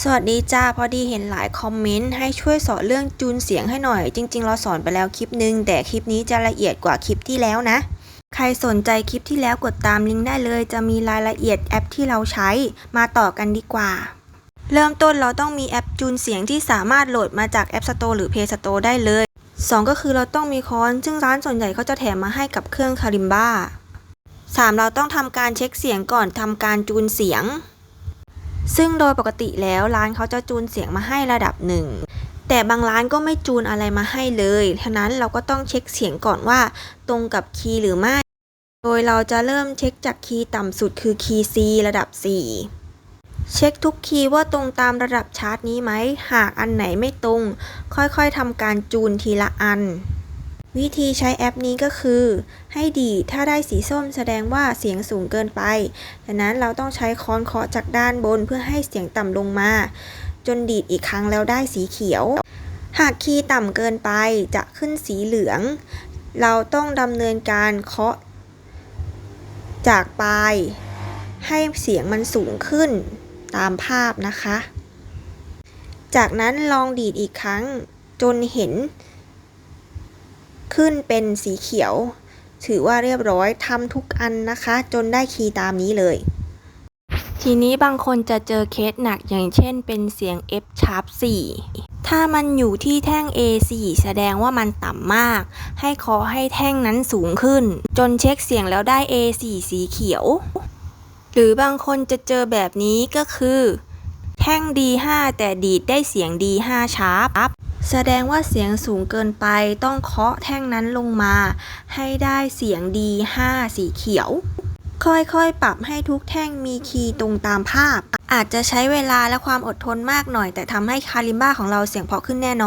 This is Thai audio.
สวัสดีจ้าพอดีเห็นหลายคอมเมนต์ให้ช่วยสอนเรื่องจูนเสียงให้หน่อย จริง ๆ เราสอนไปแล้วคลิปนึง แต่คลิปนี้จะละเอียดกว่าคลิปที่แล้วนะ ใครสนใจคลิปที่แล้วกดตามลิงก์ได้เลย จะมีรายละเอียดแอปที่เราใช้ มาต่อกันดีกว่า เริ่มต้นเราต้องมีแอปจูนเสียงที่สามารถโหลดมาจาก App Store หรือ Play Store ได้เลย 2 ก็คือเราต้องมีคอน ซึ่งร้านส่วนใหญ่เขาจะแถมมาให้กับเครื่องคาริมบ้า 3 เราต้องทำการเช็คเสียงก่อนทำการจูนเสียง ซึ่งโดยปกติแล้วร้านเขาจะจูนเสียงมาให้ระดับหนึ่งแต่บางร้านก็ไม่จูนอะไรมาให้เลยฉะนั้นเราก็ต้องเช็คเสียงก่อนว่า ตรงกับคีย์หรือไม่ โดยเราจะเริ่มเช็คจากคีย์ต่ำสุดคือคีย์ C ระดับ 4 เช็คทุกคีย์ว่าตรงตามระดับชาร์ตนี้ไหม หากอันไหนไม่ตรง ค่อยๆทำการจูนทีละอัน วิธีใช้แอปนี้ก็คือ ให้ดีดถ้าได้สีส้มแสดงว่าเสียงสูงเกินไปดังนั้นเราต้องใช้ค้อนเคาะจากด้านบนเพื่อให้เสียงต่ำลงมา จนดีดอีกครั้งแล้วได้สีเขียว หากคีย์ต่ำเกินไปจะขึ้นสีเหลือง เราต้องดำเนินการเคาะ จากปลายให้เสียงมันสูงขึ้นตามภาพนะคะ จากนั้นลองดีดอีกครั้งจนเห็น ขึ้นเป็นสีเขียว ถือว่าเรียบร้อยทำทุกอันนะคะ จนได้คีย์ตามนี้เลย ทีนี้บางคนจะเจอเคสหนักอย่างเช่นเป็นเสียง F sharp 4ถ้ามันอยู่ที่แท่ง A4 แสดงว่ามันต่ำมาก ให้ขอให้แท่งนั้นสูงขึ้น จนเช็คเสียงแล้วได้ A4 สีเขียว หรือบางคนจะเจอแบบนี้ก็คือ แท่ง D5 แต่ดีดได้เสียง D5 sharp แสดงว่าเสียงสูงเกินไปต้องเคาะแท่งนั้นลงมา ให้ได้เสียงดี5สีเขียว ค่อยๆ ปรับให้ทุกแท่งมีคีย์ตรงตามภาพ อาจจะใช้เวลาและความอดทนมากหน่อย แต่ทำให้คาลิมบ้าของเราเสียงเพราะขึ้นแน่นอน